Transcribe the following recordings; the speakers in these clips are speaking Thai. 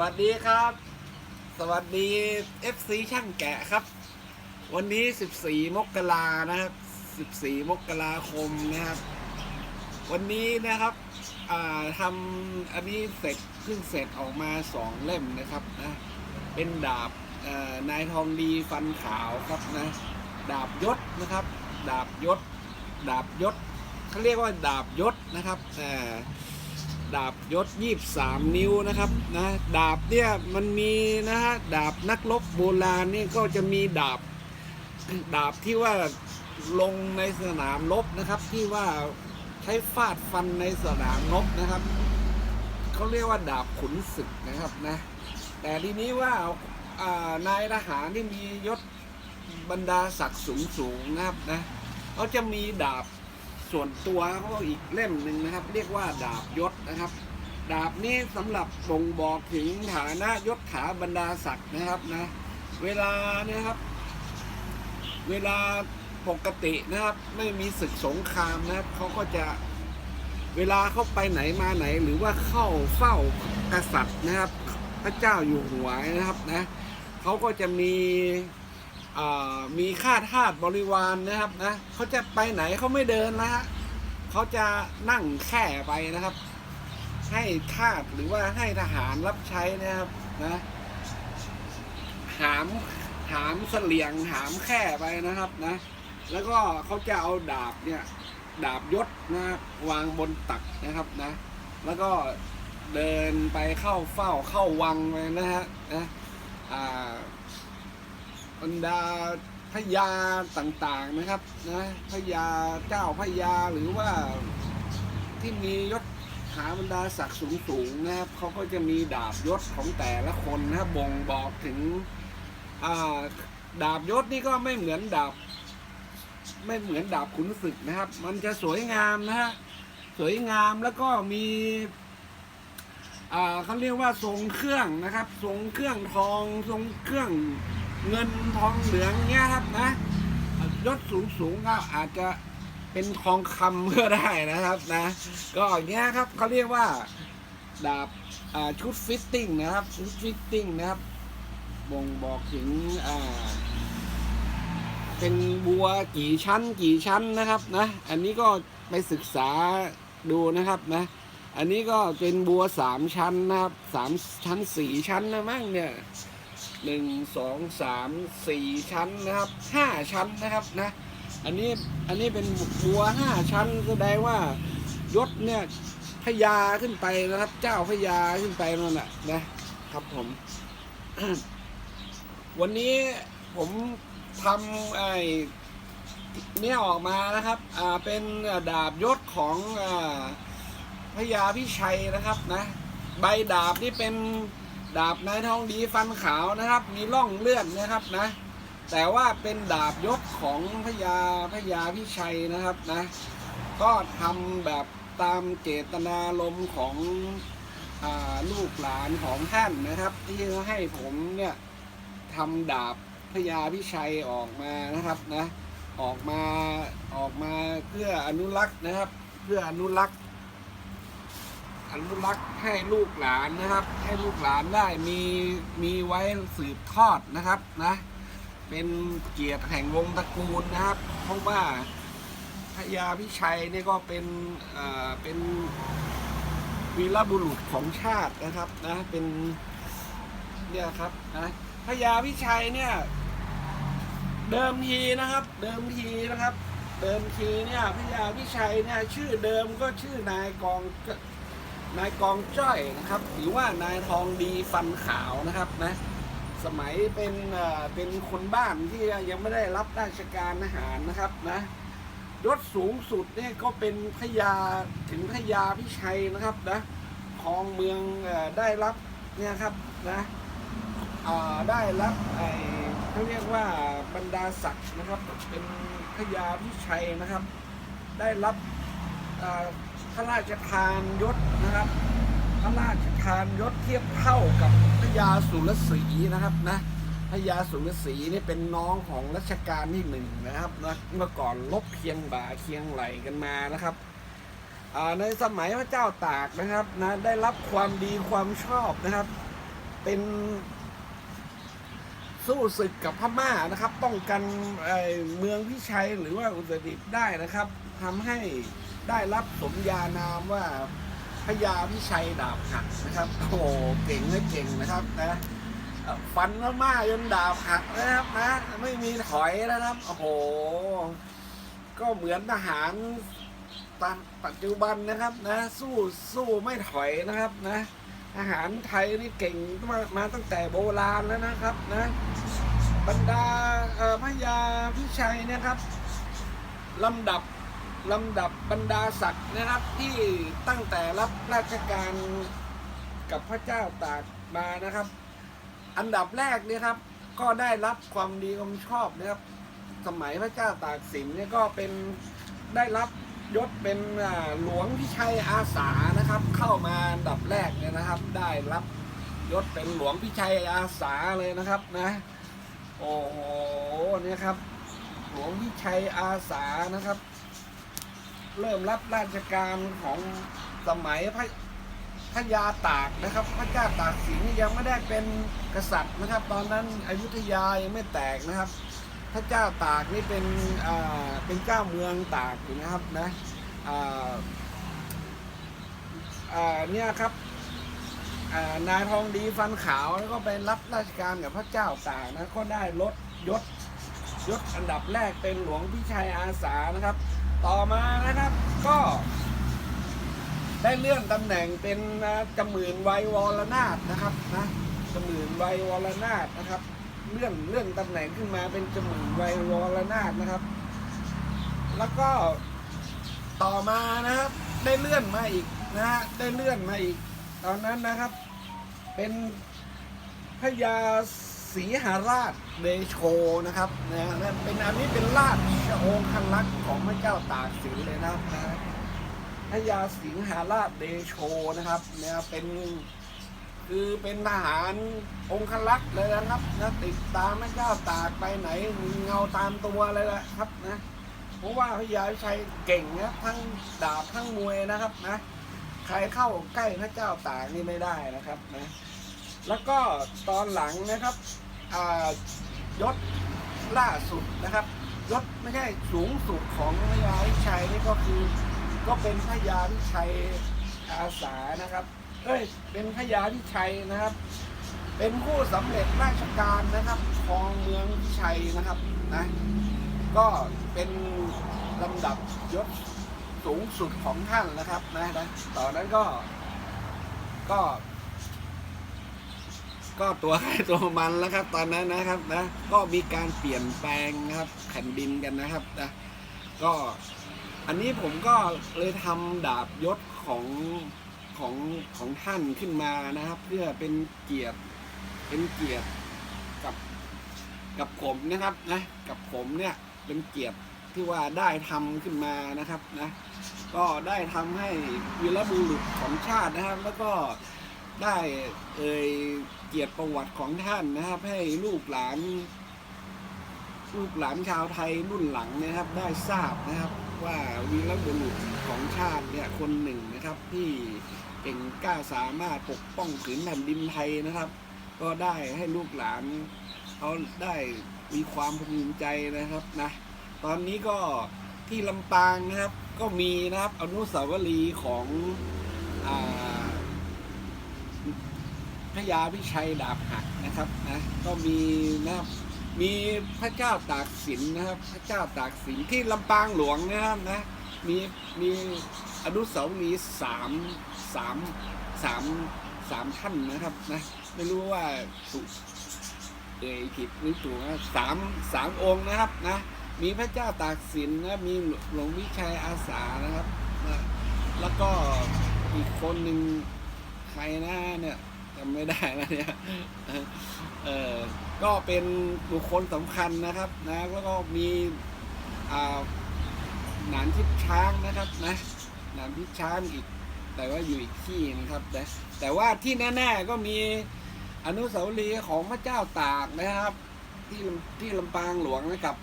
วัสดีครับ สวัสดี FC ช่างแกะครับ วันนี้ 14 มกรานะครับ 14 มกราคมนะครับ วันนี้นะครับทำอันนี้เสร็จเพิ่งเสร็จออกมาสองเล่มนะครับนะเป็นดาบนายทองดีฟันขาวครับนะดาบยศนะครับ ดาบยศ ดาบยศเขาเรียกว่าดาบยศนะครับอ่า ดาบยศยี่สามนิ้วนะครับนะดาบเนี่ยมันมีนะฮะดาบนักรบโบราณนี่ก็จะมีดาบดาบที่ว่าลงในสนามรบนะครับ ที่ว่าใช้ฟาดฟันในสนามรบนะครับเขาเรียกว่าดาบขุนศึกนะครับนะแต่ทีนี้ว่านายทหารที่มียศบรรดาศักดิ์สูงสูงๆนะครับนะเขาจะมีดาบ ส่วนตัวเขาอีกเล่มหนึ่งนะครับ เรียกว่าดาบยศนะครับ ดาบนี้สำหรับบ่งบอกถึงฐานะยศถาบรรดาศักดิ์นะครับนะ เวลาเนี่ยครับ เวลาปกตินะครับ ไม่มีศึกสงครามนะครับเขาก็จะเวลาเขาไปไหนมาไหน หรือว่าเข้าเฝ้ากษัตริย์นะครับ พระเจ้าอยู่หัวนะครับนะเขาก็จะมี มีค่าทาสบริวารนะครับนะเขาจะไปไหนเขาไม่เดินแล้วฮะเขาจะนั่งแค่ไปนะครับ ให้ทาสหรือว่าให้ทหารรับใช้นะครับนะหามหามเสลียงหามแค่ไปนะครับนะ แล้วก็เขาจะเอาดาบเนี่ยดาบยศนะครับวางบนตักนะครับนะ แล้วก็เดินไปเข้าเฝ้าเข้าวังไปนะฮะนะอ่า บรรดาพญาต่างๆนะครับนะพญาเจ้าพญาหรือว่าที่มียศหาบรรดาศักดิ์สูงๆนะครับเขาก็จะมีดาบยศของแต่ละคนนะบ่งบอกถึงาดาบยศนี่ก็ไม่เหมือนดาบ ไม่เหมือนดาบขุนศึกนะครับ มันจะสวยงามนะฮะสวยงามแล้วก็มีเขาเรียกว่าทรงเครื่องนะครับ ทรงเครื่องทองทรงเครื่อง เงินทองเหลืองเงี้ยครับนะยศสูงสูงๆก็อาจจะเป็นทองคำก็ได้นะครับนะ ก็อย่างเงี้ยครับเขาเรียกว่าดาบชุดฟิตติ้งนะครับชุดฟิตติ้งนะครับบ่งบอกถึงเป็นบัวกี่ชั้นกี่ชั้นนะครับนะอันนี้ก็ไปศึกษาดูนะครับนะ อันนี้ก็เป็นบัวสามชั้นนะครับสามชั้นสี่ชั้นนะมั้งเนี่ย หนึ่งสองสามสี่ชั้นนะครับห้าชั้นนะครับนะอันนี้อันนี้เป็นบัวห้าชั้นแสดงว่ายศเนี่ยพญาขึ้นไปนะครับ เจ้าพญาขึ้นไปนั่นแหละนะครับผม วันนี้ผมทำไอ้เนี่ยออกมานะครับอ่าเป็นดาบยศของอ่าพญาพิชัยนะครับนะ ใบดาบนี่เป็น ดาบนายทองดีฟันขาวนะครับ มีร่องเลือดนะครับนะ แต่ว่าเป็นดาบยศของพญาพญาพิชัยนะครับนะ ก็ทำแบบตามเจตนารมณ์ของอลูกหลานของท่านนะครับ ที่ให้ผมเนี่ยทำดาบพญาพิชัยออกมานะครับนะออกมาออกมาเพื่ออนุรักษ์นะครับ เพื่ออนุรักษ์ อนุรักษ์ให้ลูกหลานนะครับ ให้ลูกหลานได้มีมีไว้สืบทอดนะครับนะ เป็นเกียรติแห่งวงตระกูลนะครับเพราะว่าพญาพิชัยนี่ก็เป็นเอ่อเป็นวีรบุรุษของชาตินะครับนะเป็นเนี่ยครับนะพญาพิชัยเนี่ย เดิมทีนะครับ เดิมทีนะครับ เดิมทีเนี่ยพญาพิชัยเนี่ยชื่อเดิมก็ชื่อนายกอง นายกองจ้อยนะครับ หรือว่านายทองดีฟันขาวนะครับนะสมัยเป็นเป็นคนบ้านที่ยังไม่ได้รับราชการทหารนะครับนะยศสูงสุดเนี่ยก็เป็นพญาถึงพญาพิชัยนะครับนะครองเมืองได้รับเนี่ยครับนะได้รับไอ้เขาเรียกว่าบรรดาศักดิ์นะครับ เป็นพญาพิชัยนะครับ ได้รับ เอ่อพระราชทานยศนะครับพระราชทานยศเทียบเท่ากับพญาสุรศรีนะครับนะพญาสุรศรีนี่เป็นน้องของรัชกาลที่หนึ่งนะครับนะเมื่อก่อนลบเคียงบ่าเคียงไหลกันมานะครับในสมัยพระเจ้าตากนะครับนะได้รับความดีความชอบนะครับ เป็นสู้ศึกกับพม่านะครับ ป้องกันเอ่อเมืองพิชัยหรือว่าอุตรดิตถ์ได้นะครับทำให้ ได้รับสมญานามว่าพญาพิชัยดาบหักนะครับ โอ้เก่งนะเก่งนะครับนะฟันพม่าจนดาบหักนะครับนะไม่มีถอยแล้วนะครับ โอ้โห ก็เหมือนทหารปัจปัจจุบันนะครับนะสู้สู้ไม่ถอยนะครับนะทหารไทยนี่เก่งมามาตั้งแต่โบราณแล้วนะครับนะบรรดาพระยาพิชัยนะครับลำดับ ลำดับบรรดาศักดิ์นะครับที่ตั้งแต่รับราชการกับพระเจ้าตากมานะครับ อันดับแรกเนี่ยครับ ก็ได้รับความดีความชอบนะครับ สมัยพระเจ้าตากสินเนี่ยก็เป็นได้รับยศเป็นหลวงพิชัยอาสานะครับ เข้ามาอันดับแรกเนี่ยนะครับ ได้รับยศเป็นหลวงพิชัยอาสาเลยนะครับนะโอ้โหเนี่ยครับ หลวงพิชัยอาสานะครับ เริ่มรับราชการของสมัยพระพระยาตากนะครับ พระเจ้าตากสินยังไม่ได้เป็นกษัตริย์นะครับ ตอนนั้นอยุธยายังไม่แตกนะครับ พระเจ้าตากนี่เป็นอ่าเป็นเจ้าเมืองตากอยู่นะครับนะอ่าอ่าเนี่ยครับนายทองดีฟันขาวแล้วก็ไปรับราชการกับพระเจ้าตากนะก็ได้ลดยศยศอันดับแรกเป็นหลวงพิชัยอาสานะครับ ต่อมานะครับก็ ได้เลื่อนตำแหน่งเป็นจมื่นไวยวรนาถนะครับนะจมื่นไวยวรนาถนะครับ เลื่อนเลื่อนตำแหน่งขึ้นมาเป็นจมื่นไวยวรนาถนะครับ แล้วก็ต่อมานะครับ ได้เลื่อนมาอีกนะฮะได้เลื่อนมาอีก ตอนนั้นนะครับ เป็นพญา ศรีหาราชเดโชนะครับนะเป็นอันนี้เป็นราชองครักษ์ของพระเจ้าตากสินเลยนะครับพระยาสิงหาราชเดโชนะครับเนี่ยเป็นคือเป็นทหารองครักษ์เลยนะครับนะติดตามพระเจ้าตากไปไหนมีเงาตามตัวเลยละครับนะเพราะว่าพระยาชัยเก่งนะทั้งดาบทั้งมวยนะครับนะใครเข้าใกล้พระเจ้าตากนี่ไม่ได้นะครับนะแล้วก็ตอนหลังนะครับ ยศล่าสุดนะครับยศไม่ใช่สูงสุดของพระยาชัยนี่ก็คือ ก็เป็นพระยาพิชัยอาสานะครับเอ้ยเป็นพระยาพิชัยนะครับ เป็นผู้สำเร็จราชการนะครับครองเมืองพิชัยนะครับนะก็เป็นลำดับยศสูงสุดของท่านนะครับนะนะต่อนนั้นก็ก็ ก็ตัวใครตัวมันแล้วครับ ตอนนั้นนะครับนะก็มีการเปลี่ยนแปลงนะครับแผ่นดินกันนะครับนะก็อันนี้ผมก็เลยทำดาบยศของของของท่านขึ้นมานะครับ เพื่อเป็นเกียรติเป็นเกียรติกับกับผมนะครับนะกับผมเนี่ยเป็นเกียรติที่ว่าได้ทำขึ้นมานะครับนะก็ได้ทำให้วีรบุรุษของชาตินะครับ แล้วก็ ได้เอ่ยเกียรติประวัติของท่านนะครับ ให้ลูกหลานลูกหลานชาวไทยรุ่นหลังนะครับ ได้ทราบนะครับ ว่าวีรบุรุษของชาติเนี่ยคนหนึ่งนะครับ ที่เก่งกล้าสามารถปกป้องผืนแผ่นดินไทยนะครับ ก็ได้ให้ลูกหลานเขาได้มีความภูมิใจนะครับนะตอนนี้ก็ที่ลำปางนะครับ ก็มีนะครับอนุสาวรีย์ของอ่า พระยาพิชัยดาบหักนะครับนะก็มีนะครับมีพระเจ้าตากสินนะครับพระเจ้าตากสินที่ลำปางหลวงนะครับนะมีมีอนุสาวรีย์สามสามสามสามท่านนะครับนะไม่รู้ว่าถูกเอ่ยผิดหรือถูกนะสามสามองค์นะครับนะมีพระเจ้าตากสินนะมีหลวงวิชัยอาสานะครับนะแล้วก็อีกคนหนึ่งใครนะเนี่ย จำไม่ได้แล้วเนี่ยเออก็เป็นบุคคลสำคัญนะครับนะแล้วก็มีอ่าหนานทิพช้างนะครับนะหนานทิพช้างอีก แต่ว่าอยู่อีกที่นะครับนะแต่ว่าที่แน่ๆก็มีอนุสาวรีย์ของพระเจ้าตากนะครับ ที่ที่ลำปางหลวงนะครับ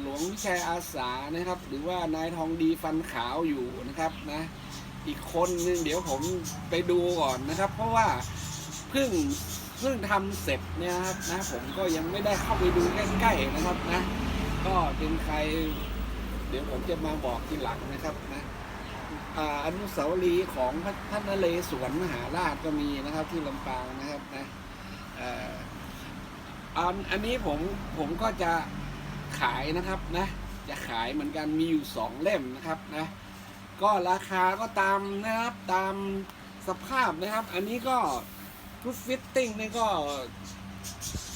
หลวงวิชัยอาสานะครับ หรือว่านายทองดีฟันขาวอยู่นะครับนะอีกคนนึงเดี๋ยวผมไปดูก่อนนะครับ เพราะว่า เพิ่งเพิ่งทำเสร็จเนี่ยนะครับนะผมก็ยังไม่ได้เข้าไปดูใกล้ๆนะครับนะ ก็เป็นใคร เดี๋ยวผมจะมาบอกทีหลังนะครับนะอนุสาวรีย์ของท่านนเรศวรมหาราชก็มีนะครับที่ลำปางนะครับนะอันอันนี้ผมผมก็จะขายนะครับนะ จะขายเหมือนกันมีอยู่สองเล่มนะครับนะ ก็ราคาก็ตามนะครับตามสภาพนะครับ อันนี้ก็ ทุกฟิตติ้งนี่ก็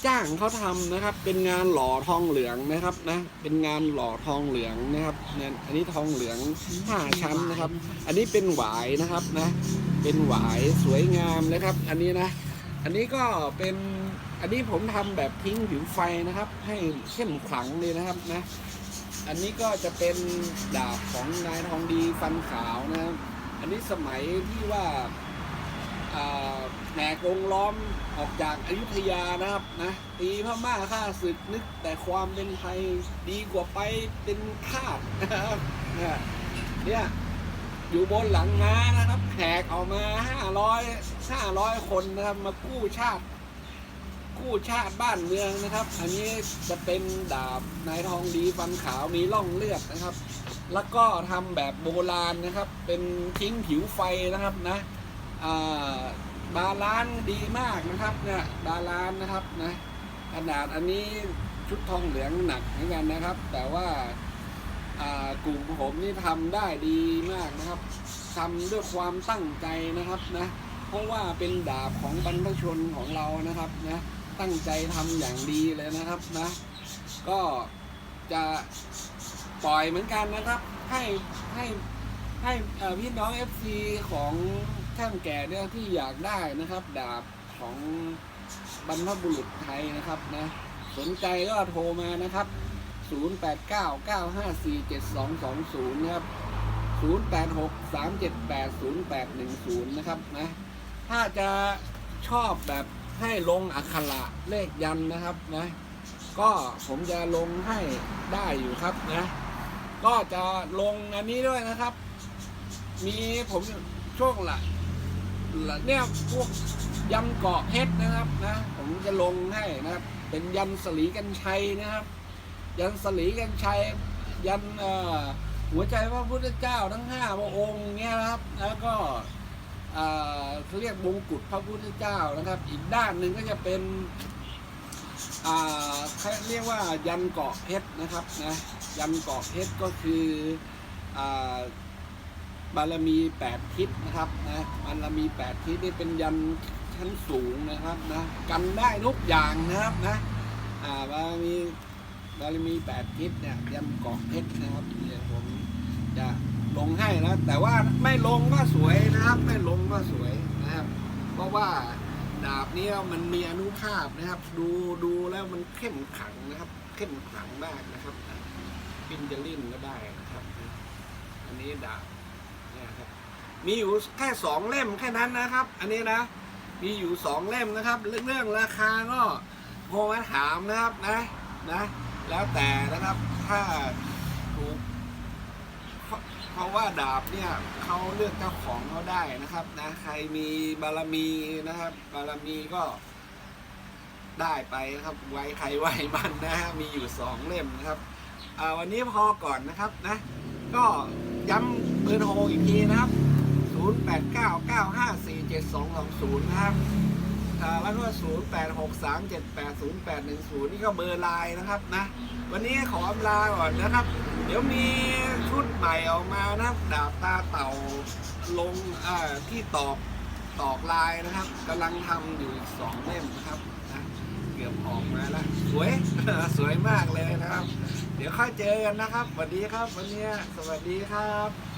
จ้างเขาทำนะครับ เป็นงานหล่อทองเหลืองนะครับนะ เป็นงานหล่อทองเหลืองนะครับเนี่ยอันนี้ทองเหลืองห้าชั้นนะครับ อันนี้เป็นหวายนะครับนะ เป็นหวายสวยงามนะครับ อันนี้นะ อันนี้ก็เป็นอันนี้ผมทำแบบทิ้งผิวไฟนะครับ ให้เข้มขลังเลยนะครับนะ อันนี้ก็จะเป็นดาบของนายทองดีฟันขาวนะครับ อันนี้สมัยที่ว่า แหกวงล้อมออกจากอายุทยานะครับนะตีพม่าฆ่าศึกนึกแต่ความเป็นไทยดีกว่าไปเป็นทาสนะครับเนี่ยอยู่บนหลังม้านะครับแหกออกมาห้าร้อยห้าร้อยคนนะครับมากู้ชาติ กู้ชาติบ้านเมืองนะครับ อันนี้จะเป็นดาบนายทองดีฟันขาวมีร่องเลือดนะครับ แล้วก็ทำแบบโบราณนะครับ เป็นทิ้งผิวไฟนะครับนะ บาลานดีมากนะครับเนี่ยบาลานนะครับนะขนาดอันนี้ชุดทองเหลืองหนักเหมือนกันนะครับ แต่ว่ากลุ่มผมนี่ทำได้ดีมากนะครับทำด้วยความตั้งใจนะครับนะเพราะว่าเป็นดาบของบรรพชนของเรานะครับนะตั้งใจทำอย่างดีเลยนะครับนะก็จะปล่อยเหมือนกันนะครับ ให้ให้ให้พี่น้อง FC ของ ท่านแก่เนี่ยที่อยากได้นะครับ ดาบของบรรพบุรุษไทยนะครับนะสนใจก็โทรมานะครับ 0899547220 นะครับ 0863780810 นะครับนะถ้าจะชอบแบบให้ลงอักขระเลขยันนะครับนะก็ผมจะลงให้ได้อยู่ครับนะก็จะลงอันนี้ด้วยนะครับ มีผมช่วงละละ เนี่ยพวกยันเกาะเพชรนะครับนะผมจะลงให้นะครับ เป็นยันสลีกันชัยนะครับ ยันสลีกันชัย ยันหัวใจพระพุทธเจ้าทั้งห้าพระองค์เนี่ยนะครับ แล้วก็เขาเรียกมงกุฎพระพุทธเจ้านะครับ อีกด้านหนึ่งก็จะเป็นเขาเรียกว่ายันเกาะเพชรนะครับนะยันเกาะเพชรก็คืออ บารมีแปดทิศนะครับนะบารมีแปดทิศนี่เป็นยันชั้นสูงนะครับนะกันได้ทุกอย่างนะครับนะอ่าบารมีบารมีแปดทิศเนี่ยยันเกาะเพชรนะครับเดี๋ยวผมจะลงให้นะแต่ว่าไม่ลงก็สวยนะครับ ไม่ลงก็สวยนะครับ เพราะว่าดาบนี้มันมีอนุภาพนะครับ ดูดูแล้วมันเข้มขลังนะครับ เข้มขลังมากนะครับปินจะลิ่นก็ได้นะครับ อันนี้ดาบ มีอยู่แค่สองเล่มแค่นั้นนะครับ อันนี้นะ มีอยู่สองเล่มนะครับ เรื่องราคาก็โทรมาถามนะครับนะนะ แล้วแต่นะครับถ้าถูกเพราะว่าดาบเนี่ยเขาเลือกเจ้าของเขาได้นะครับนะใครมีบารมีนะครับ บารมีก็ได้ไปนะครับ ไว้ใครไว้มันนะฮะมีอยู่สองเล่มนะครับวันนี้พอก่อนนะครับนะ ก็ย้ำเบอร์โทรอีกทีนะครับ 0899547220 นะครับแล้วก็0863780810 นี่ก็เบอร์ไลน์นะครับนะ วันนี้ขออำลาก่อนนะครับ เดี๋ยวมีชุดใหม่ออกมานะครับ ดาบตาเต่าลงที่ตอกตอกลายนะครับกำลังทำอยู่อีกสองเล่มนะครับนะเกือบออกมาแล้วสวยสวยมากเลยนะครับ เดี๋ยวค่อยเจอกันนะครับสวัสดีครับ วันนี้สวัสดีครับ